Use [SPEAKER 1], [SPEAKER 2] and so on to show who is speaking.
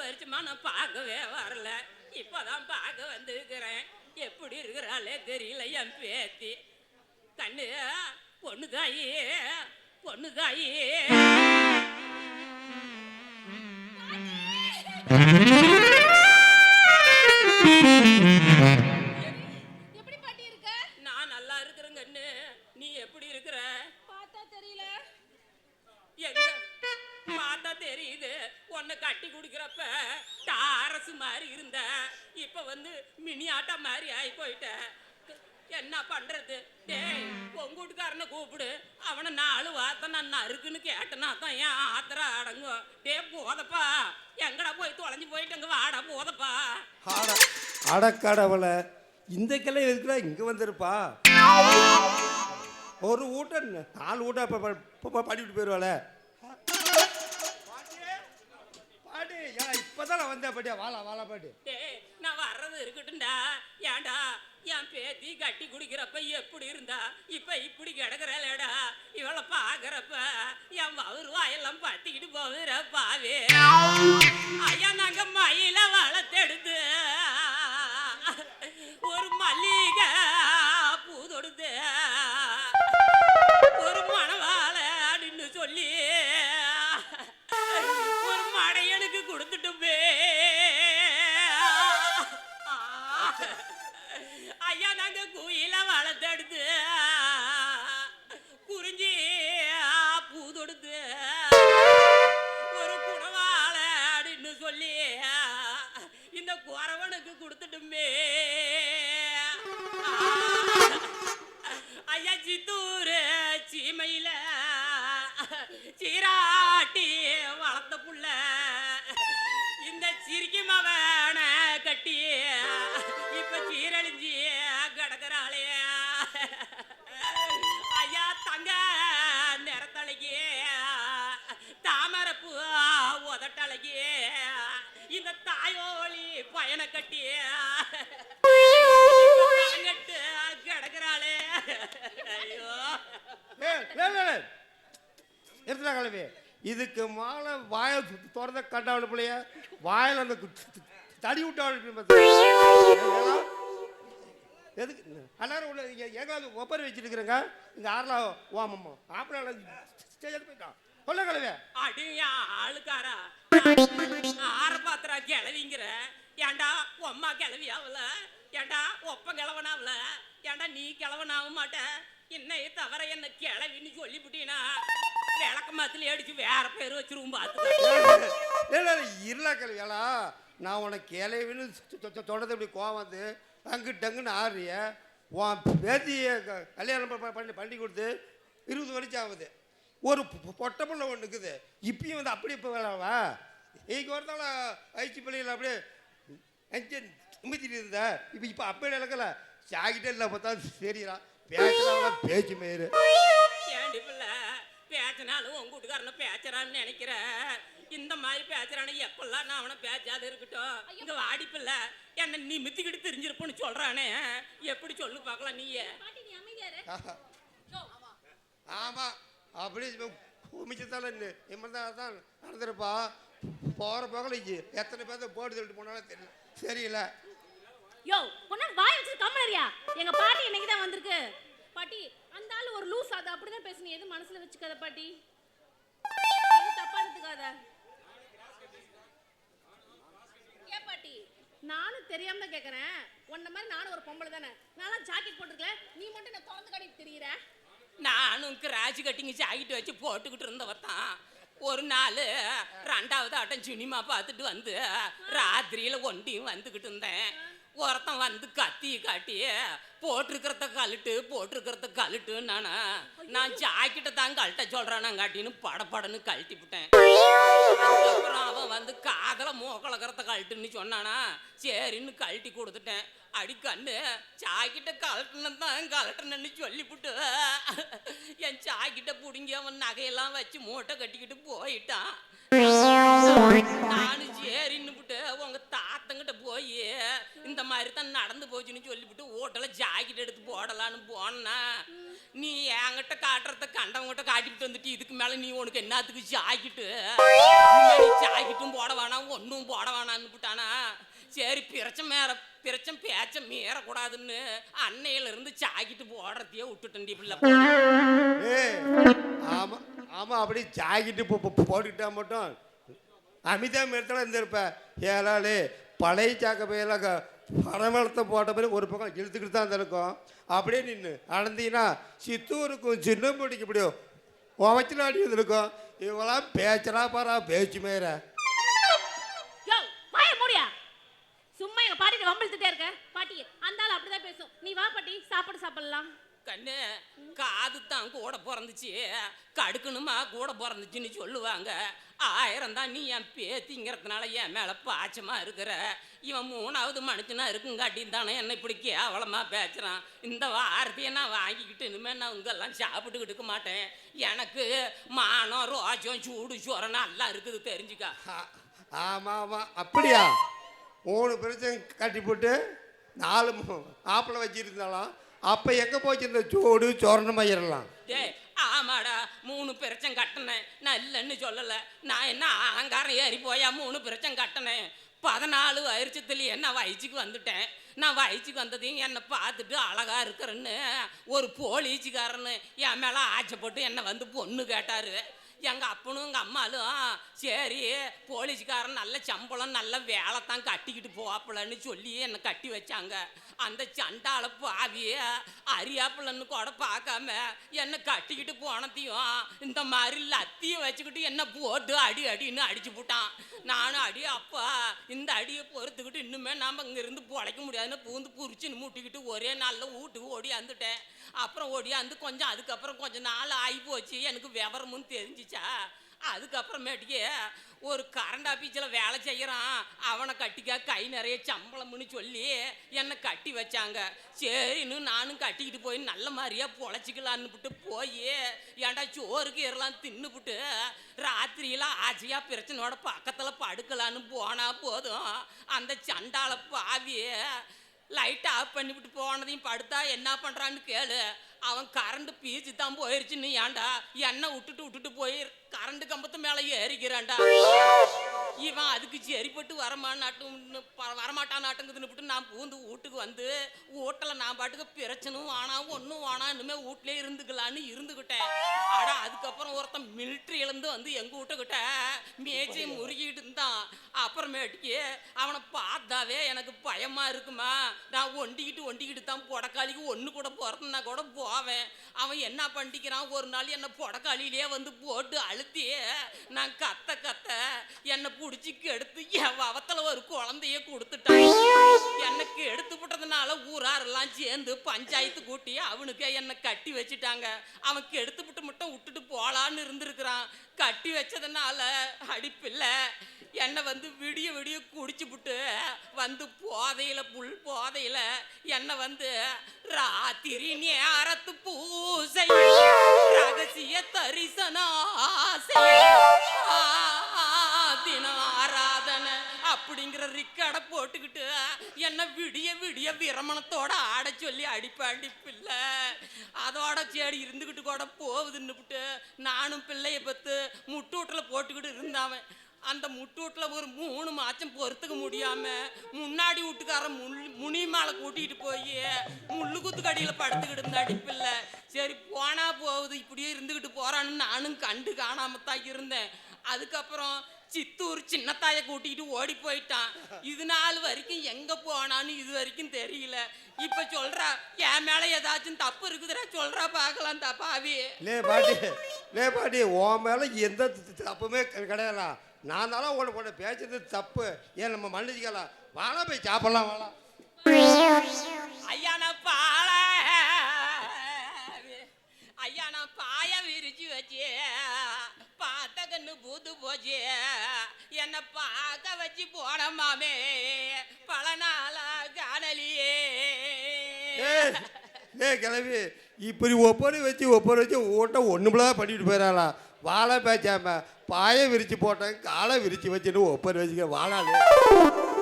[SPEAKER 1] வருஷமா நான் பார்க்கவே வரல. இப்போதான் பார்க்க வந்திருக்கிறேன். எப்படி இருக்கிறாளே தெரியல என் பேத்தி. கண்ணு பொண்ணு தாயி பொண்ணு தாயி கட்டி டாரஸ் மாதிரி இருந்த இப்ப வந்து மினி ஆட்டா மாதிரி ஆகி போயிட்ட. என்ன பண்றது? டேய் உங்க வீட்டுக்காரனை கூப்பிடு. அவனை நாலு வார்த்தை நான் நறுக்குன்னு கேட்டனா தான் ஏன் ஆத்திரா அடங்கும். டே போதப்பா. எங்கடா போய் தொலைஞ்சு போயிட்டங்க வாடா போதப்பா.
[SPEAKER 2] அட அடக்கடவுளை இந்த கிளை எதுக்குடா இங்கே வந்திருப்பா? ஒரு ஊட்ட நாலு ஊட்ட இப்போ படிவிட்டு போயிடுவாள இப்பதான் வந்த பாட்டியா? வாழா வாழா பாட்டி.
[SPEAKER 1] நான் வர்றது இருக்கட்டும்டா. ஏன்டா? என் பேத்தி கட்டி குடிக்கிறப்ப எப்படி இருந்தா? இப்ப இப்படி கிடக்குறலடா இவளை பாக்குறப்ப என் அவரு வாயெல்லாம் பத்திக்கிட்டு போகுற பாவே. ஐயா நாங்க மயில வளர்த்தெடுத்து ஒரு மல்லிகை பூ தொடுத்து ஒரு மணவாள அப்படின்னு சொல்லி சொல்லி இந்த குறவனுக்கு கொடுத்துட்டுமே. ஐயா சித்தூர் சீமையில சீராட்டி வளர்த்த புள்ள. இந்த சிரிக்கி மவன கட்டி ஐயோ.
[SPEAKER 2] எடுத்துடா கிளம்பி. இதுக்கு மாலை வாயை திறந்த கட்டாவளி பிள்ளைய வாயில் அந்த தடி விட்டாவளி எதுக்கு? எல்லாரும் உள்ள எங்காவது ஒப்பர் வச்சிருக்கிறேங்க. இந்த ஆறுல ஓமம்மா ஆப்பிள் ஸ்டேஜ் போயிட்டான். சொல்ல கிளம்பி.
[SPEAKER 1] அடியா ஆளுக்காரா. ஆற பாத்திரா கிளவிங்கிற. ஏண்டா உம்மா கிளவி ஆகல ஏன்டா ஒப்ப கிளவனாவல? ஏண்டா நீ கிளவனாக மாட்ட? என்னைய தவிர என்ன கிளவின்னு சொல்லிவிட்டீனா? விளக்க மாத்துல அடிச்சு வேற பேர் வச்சிருவோம் பார்த்து
[SPEAKER 2] இருளா கிளவியாளா நான் உனக்கு கிளவின்னு தொடர்ந்து இப்படி கோவம் வந்து? அங்கு டங்குன்னு ஆடுறிய. உன் பேத்திய க- கல்யாணம் பண்ணி பண்ணி கொடுத்து இருபது வருஷம் ஆகுது. ஒரு பொட்டை பிள்ளை ஒன்று இருக்குது. இப்பயும் வந்து அப்படி இப்போ வேலாவா இன்னைக்கு ஒருத்தாலும் ஐச்சி பிள்ளைகள் அப்படியே அஞ்சு நிமித்திட்டு இருந்த இப்போ இப்போ அப்படியே நடக்கல? சாகிட்டே இல்லை பார்த்தா சரிடா. பேசுறாங்க பேச்சு மயிறு
[SPEAKER 1] ஏண்டி பிள்ளை? பேச்சினாலும் உங்க வீட்டுக்காரனை பேச்சுறான்னு நினைக்கிற. இந்த மாதிரி பேச்சுறானு எப்பெல்லாம் நான் அவனை பேச்சாது இருக்கட்டும். இந்த வாடி பிள்ளை. என்ன நீ மித்திக்கிட்டு தெரிஞ்சிருப்போன்னு சொல்றானே. எப்படி சொல்லு பார்க்கலாம் நீயே.
[SPEAKER 2] ஆமா. அப்படி குமிச்சதால இம்மதான் தான் நடந்திருப்பா. போகிற போகல எத்தனை பேர்த்த போட்டு தள்ளிட்டு போனாலும் தெரியல. சரியில்ல
[SPEAKER 3] யோ பொண்ணு வாய் வச்சு கம்மனரியா எங்க பாட்டி இன்னைக்கு தான் வந்திருக்கு. பாட்டி அந்த ஆளு ஒரு லூஸ் அது அப்படிதான் பேசு நீ எதுவும் மனசுல வச்சுக்காத பாட்டி? எதுவும் தப்பா எடுத்துக்காத? ஏன் பாட்டி நானும் தெரியாம தான் கேக்குறேன். உன்ன மாதிரி நானும் ஒரு பொம்பளை தானே. நானும் ஜாக்கெட் போட்டிருக்கல. நீ மட்டும் நான் திறந்து காட்டிட்டு தெரியுற?
[SPEAKER 1] நானும் கிராஜ் கட்டிங் ஜாக்கெட் வச்சு போட்டுக்கிட்டு இருந்தவ தான் ஒரு நாள் ரெண்டாவது ஆட்டம் சினிமா பார்த்துட்டு வந்து ராத்திரியில ஒண்டியும் வந்துக்கிட்டு இருந்தேன். ஒருத்தன் வந்து கத்தி காட்டி போட்டிருக்கிறத கழட்டு போட்டிருக்கிறத கழட்டு நானா நான் ஜாக்கெட்டை தான் கழட்ட சொல்றானாங்க காட்டின்னு படபடன்னு கழட்டி விட்டேன். அதுக்கப்புறம் அவன் வந்து காதல மூக்கலக்கிறத கழட்டுன்னு சொன்னானா சரின்னு கழட்டி கொடுத்துட்டேன். அடி கண்ணு சாக்கிட்ட கலட்டினு தான் கலட்டினு சொல்லிவிட்டு என் சாக்கிட்ட பிடுங்கி அவன் நகையெல்லாம் வச்சு மூட்டை கட்டிக்கிட்டு போயிட்டான். நானும் ஏறி விட்டு உங்க தாத்தங்கிட்ட போய் இந்த மாதிரி தான் நடந்து போச்சுன்னு சொல்லிவிட்டு ஓட்டல ஜாக்கெட் எடுத்து போடலான்னு போனா நீ என்கிட்ட காட்டுறத கண்டவங்கிட்ட காட்டிட்டு வந்துட்டு இதுக்கு மேல நீ உனக்கு என்னத்துக்கு ஜாக்கெட்டு? ஜாக்கெட்டும் போட வேணாம் ஒன்றும் போட வேணாம்னு விட்டானா சரி பிரச்சனை மேற பிரச்சனை பேச்ச மீறக்கூடாதுன்னு அன்னையில இருந்து சாக்கிட்டு போடுறதையே விட்டுட்டேன்டி பிள்ளை.
[SPEAKER 2] அப்படி ஜாக்கெட்டு போட்டுக்கிட்டா மட்டும் அமிதா மேரத்தில் இருந்திருப்பேன் ஏழாளு பழைய சாக்க பையெல்லாம் பரமளத்தை போட்ட பிறகு ஒரு பக்கம் இழுத்துக்கிட்டு தான் இருக்கும் அப்படியே நின்று அடந்தீங்கன்னா சித்தூருக்கும் சின்ன பிடிக்க முடியும் உவச்சில் அடி இருந்திருக்கும். இவெல்லாம் பேச்சரா பாரா பேச்சு மேற
[SPEAKER 3] சும்மா எங்க பாட்டிட்ட வம்பிழுத்துட்டே இருக்க. பாட்டி அந்த ஆள் அப்படிதான் பேசும். நீ வா பாட்டி சாப்பாடு சாப்பிடலாம்.
[SPEAKER 1] கண்ணு காது தான் கூட பிறந்துச்சு. கடுக்கணுமா கூட பிறந்துச்சுன்னு சொல்லுவாங்க. ஆயிரம் தான் நீ என் பேத்திங்கிறதுனால என் மேலே பாச்சமாக இருக்கிற. இவன் மூணாவது மனுஷனாக இருக்குங்காட்டியும் தானே என்னை இப்படி கேவலமாக பேசுகிறான் இந்த வார்த்தையை நான் வாங்கிக்கிட்டு இனிமேல் நான் உங்கெல்லாம் சாப்பிட்டுக்கிட்டு இருக்க மாட்டேன். எனக்கு மானம் ரோஜம் சூடு சோரம் நல்லா இருக்குது தெரிஞ்சுக்கா.
[SPEAKER 2] ஆமாம் ஆமாம் அப்படியா? மூணு பிரச்சனை கட்டி போட்டு நாலு ஆப்பிள வச்சிருந்தாலும் அப்போ எங்கே போச்சு இந்த சூடு சொரணமயிரலாம்
[SPEAKER 1] ஆமாடா மூணு பிரச்சனை கட்டினேன். நான் இல்லைன்னு சொல்லலை. நான் என்ன அலங்காரம் ஏறி போயா மூணு பிரச்சனை கட்டினேன். பதினாலு வருஷத்துல என்ன வயிச்சுக்கு வந்துட்டேன். நான் வயிச்சுக்கு வந்ததையும் என்னை பார்த்துட்டு அழகா இருக்கிறேன்னு ஒரு போலீஸுக்காரன்னு என் மேலே ஆச்சைப்பட்டு என்னை வந்து பொண்ணு கேட்டாரு. எங்கள் அப்பனும் எங்கள் அம்மாலும் சரி போலீஸ்காரன் நல்ல சம்பளம் நல்ல வேலை தான் கட்டிக்கிட்டு போவாப்புலன்னு சொல்லி என்னை கட்டி வச்சாங்க. அந்த சண்டால பாவி அறியாப்புலன்னு கூட பார்க்காம என்னை கட்டிக்கிட்டு போனதையும் இந்த மாதிரி லத்தியும் வச்சுக்கிட்டு என்னை போட்டு அடி அடின்னு அடிச்சு போட்டான். நானும் அடி அப்பா இந்த அடியை பொறுத்துக்கிட்டு இன்னுமே நாம் இங்கேருந்து பொழைக்க முடியாதுன்னு பூந்து புரிச்சுன்னு மூட்டிக்கிட்டு ஒரே நாளில் வீட்டுக்கு ஓடியாந்துட்டேன். அப்புறம் ஓடியாந்து கொஞ்சம் அதுக்கப்புறம் கொஞ்சம் நாள் ஆகி போச்சு எனக்கு விவரமும் தெரிஞ்சிச்சு. அதுக்கப்புறமேட்டுக்கு ஒரு கரண்ட் ஆஃபீஸில் வேலை செய்கிறான் அவனை கட்டிக்கா கை நிறைய சம்பளம்னு சொல்லி என்னை கட்டி வச்சாங்க. சரின்னு நானும் கட்டிக்கிட்டு போய் நல்ல மாதிரியா பொழைச்சிக்கலான்னு விட்டு போய் ஏன்டா சோறுக்கு எல்லாம் தின்னுபிட்டு ராத்திரியில் ஆசையாக பிரச்சனையோட பக்கத்தில் படுக்கலான்னு போனா போதும். அந்த சண்டால பாவி லைட்டை ஆஃப் பண்ணிவிட்டு போனதையும் படுத்தா என்ன பண்ணுறான்னு கேளு. அவன் கரண்ட் பீச்சு தான் போயிருச்சுன்னு ஏன்டா எண்ணெய் விட்டுட்டு விட்டுட்டு போயிரு? கரண்ட் கம்பத்து மேல ஏறிக்கிறான்டா. இவன் அதுக்கு சரிப்பட்டு வரமாட்டாட்டும்னு வரமாட்டானாட்டுங்குதுன்னு விட்டு நான் பூந்து வீட்டுக்கு வந்து வீட்டில் நான் பாட்டுக்கு பிரச்சனும் ஆனா ஒன்றும் ஆனா இனிமேல் வீட்டிலே இருந்துக்கலான்னு இருந்துக்கிட்டேன். ஆனா அதுக்கப்புறம் ஒருத்தன் மிலிட்ரியிலேருந்து வந்து எங்கள் வீட்டுக்கிட்ட மேய்ச்சி முறுகிட்டு இருந்தான். அப்புறமேட்டுக்கு அவனை பார்த்தாவே எனக்கு பயமா இருக்குமா? நான் ஒண்டிக்கிட்டு ஒண்டிக்கிட்டு தான் பொடக்காளிக்கு ஒன்று கூட பிறந்தனா கூட போவேன். அவன் என்ன பண்ணிக்கிறான்? ஒரு நாள் என்னை பொடக்காளியிலே வந்து போட்டு அழுத்தி நான் கத்த கத்த என்னை பிடிச்சி கெடுத்து என் அவத்தில் ஒரு குழந்தைய கொடுத்துட்டான். எனக்கு எடுத்து விட்டதுனால ஊராரெல்லாம் சேர்ந்து பஞ்சாயத்து கூட்டி அவனுக்கு என்னை கட்டி வச்சுட்டாங்க. அவன் கெடுத்து விட்டு மட்டும் விட்டுட்டு போகலான்னு இருந்திருக்கிறான். கட்டி வச்சதுனால அடிப்பில்லை. என்னை வந்து விடிய விடிய குடிச்சு விட்டு வந்து போதையில் புல் போதையில் என்னை வந்து ராத்திரி நேரத்து பூசை. ரகசிய தரிசனாசை. தின ஆராதனை அப்படிங்கிற ரிக்கார்டை போட்டுக்கிட்டு என்னை விடிய விடிய விரமணத்தோட ஆட சொல்லி அடிப்பாண்டி பிள்ளை. அதோட சரி இருந்துக்கிட்டு கூட போகுதுன்னுபிட்டு நானும் பிள்ளைய பத்து முட்டூட்டில் போட்டுக்கிட்டு இருந்தாவன். அந்த முட்டூட்டில் ஒரு மூணு மாச்சம் பொறுத்துக்க முடியாமல் முன்னாடி வீட்டுக்காரன் முள் முனி கூட்டிகிட்டு போய் முள்ளு குத்து கடியில் படுத்துக்கிட்டு இருந்த அடிப்பில்லை சரி போனா போகுது இப்படியே இருந்துக்கிட்டு போகிறான்னு நானும் கண்டு காணாமல் தான் இருந்தேன். அதுக்கப்புறம் சித்தூர் சின்னத்தாய கூட்டிகிட்டு ஓடி போயிட்டான். இது நாள் வரைக்கும் எங்கே போனான்னு இது வரைக்கும் தெரியல. இப்போ சொல்கிறா என் மேலே ஏதாச்சும் தப்பு இருக்குதுடா சொல்கிறா பார்க்கலாம் தப்பாவே
[SPEAKER 2] லே பாட்டி லே பாட்டி உன் மேலே எந்த தப்புமே கிடை- நான் தானே உன்னை உன்னை பேசுறது தப்பு. ஏன் நம்ம மன்னிச்சிக்கலாம் வாழ போய் சாப்பிடலாம் வாழ
[SPEAKER 1] ஐயா நான் பால ஐயா நான் பாய விரிச்சு வச்சு பார்த்த கண்ணு பூத்து போச்சு. என்னை பார்க்க வச்சு போன மாமே பல நாளா காணலியே.
[SPEAKER 2] கிளவி இப்படி ஒப்பனை வச்சு ஒப்பனை வச்சு ஓட்ட ஒன்றுமில்லா பண்ணிட்டு போயிடலாம் வாழை பேச்சாம பாயை விரிச்சு போட்டேன் காலை விரிச்சு வச்சுட்டு ஒப்பர் வச்சுக்க வாழாது